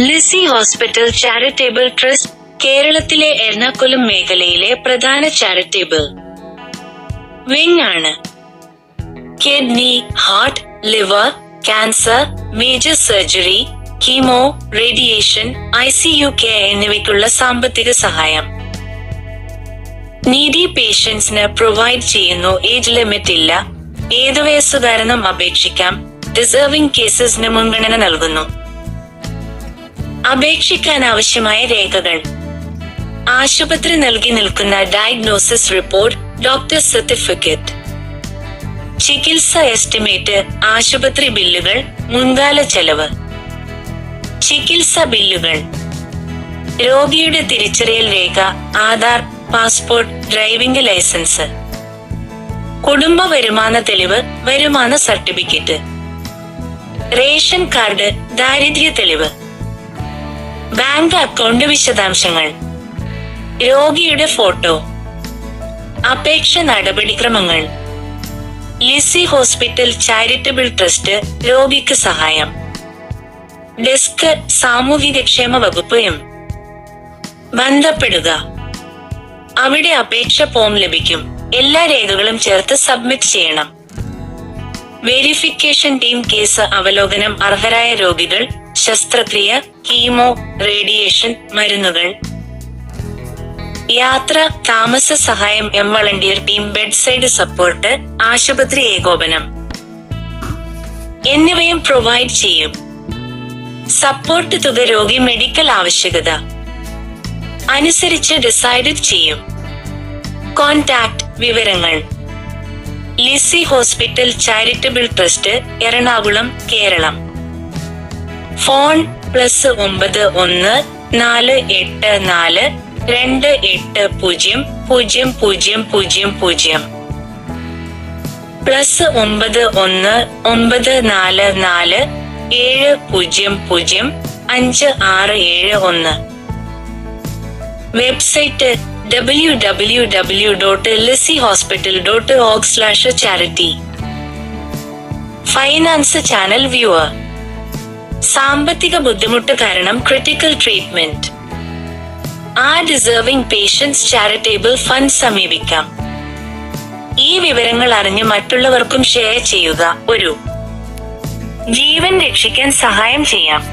Lissy hospital charitable trust കേരളത്തിലെ എറണാകുളം മേഖലയിലെ പ്രധാന ചാരിറ്റബിൾ. വിങ് ആണ്. Kidney heart liver cancer major surgery chemo radiation I C U care എന്നിവയ്ക്കുള്ള സാമ്പത്തിക സഹായം. നീഡി പേഷ്യൻസിന് പ്രൊവൈഡ് ചെയ്യുന്നു ഏജ് ലിമിറ്റ് ഇല്ല. ഏതു വയസ്സുകാരനും അപേക്ഷിക്കാം. ഡിസേർവിംഗ് കേസസിന് മുൻഗണന നൽകുന്നു. അപേക്ഷിക്കാൻ ആവശ്യമായ രേഖകൾ. ആശുപത്രി നൽകി നിൽക്കുന്ന ഡയഗ്നോസിസ് റിപ്പോർട്ട് ഡോക്ടർ സർട്ടിഫിക്കറ്റ് ചികിത്സ എസ്റ്റിമേറ്റ് ആശുപത്രി ബില്ലുകൾ മുൻകാല ചെലവ്. ചികിത്സ ബില്ലുകൾ. രോഗിയുടെ തിരിച്ചറിയൽ രേഖ ആധാർ പാസ്പോർട്ട് ഡ്രൈവിംഗ് ലൈസൻസ്. കുടുംബ വരുമാന തെളിവ് വരുമാന സർട്ടിഫിക്കറ്റ്. റേഷൻ കാർഡ് ദാരിദ്ര്യ തെളിവ്. ബാങ്ക് അക്കൗണ്ട് വിശദാംശങ്ങൾ. രോഗിയുടെ ഫോട്ടോ. അപേക്ഷ നടപടിക്രമങ്ങൾ. ലിസി ഹോസ്പിറ്റൽ ചാരിറ്റബിൾ ട്രസ്റ്റ് രോഗിക്ക് സഹായം. ഡെസ്ക് സാമൂഹികക്ഷേമ വകുപ്പ് എം. ബന്ധപ്പെടുക. അവിടെ അപേക്ഷ ഫോം ലഭിക്കും. എല്ലാ രേഖകളും ചേർത്ത് സബ്മിറ്റ് ചെയ്യണം. വെരിഫിക്കേഷൻ ടീം കേസ് അവലോകനം അർഹരായ രോഗികൾ ശസ്ത്രക്രിയ കീമോ റേഡിയേഷൻ മരുന്നുകൾ. യാത്ര താമസ സഹായം M volunteer team bedside support ആശുപത്രി ഏകോപനം. എന്നിവയും പ്രൊവൈഡ് ചെയ്യും. സപ്പോർട്ട് തുക രോഗി മെഡിക്കൽ ആവശ്യകത. അനുസരിച്ച് ഡിസൈഡ് ചെയ്യും. കോൺടാക്ട് വിവരങ്ങൾ. Lisie hospital charitable trust Ernakulam Kerala. Phone plus ഒമ്പത് ഒന്ന് നാല് എട്ട് നാല് രണ്ട് എട്ട് പൂജ്യം പൂജ്യം പൂജ്യം പൂജ്യം പൂജ്യം. പ്ലസ് ഒമ്പത് ഒന്ന് ഒമ്പത് നാല് നാല് ഏഴ് പൂജ്യം പൂജ്യം അഞ്ച് ആറ് ഏഴ് ഒന്ന്. Website W W W dot Lisie hospital dot org slash charity. Finance channel viewer. സാമ്പത്തിക ബുദ്ധിമുട്ട് കാരണം ക്രിട്ടിക്കൽ ട്രീറ്റ്മെന്റ് ആ ഡിസേർവിംഗ് പേഷ്യൻസ് ചാരിറ്റബിൾ ഫണ്ട് സമീപിക്കാം. ഈ വിവരങ്ങൾ അറിഞ്ഞ് മറ്റുള്ളവർക്കും ഷെയർ ചെയ്യുക. ഒരു ജീവൻ രക്ഷിക്കാൻ സഹായം ചെയ്യാം.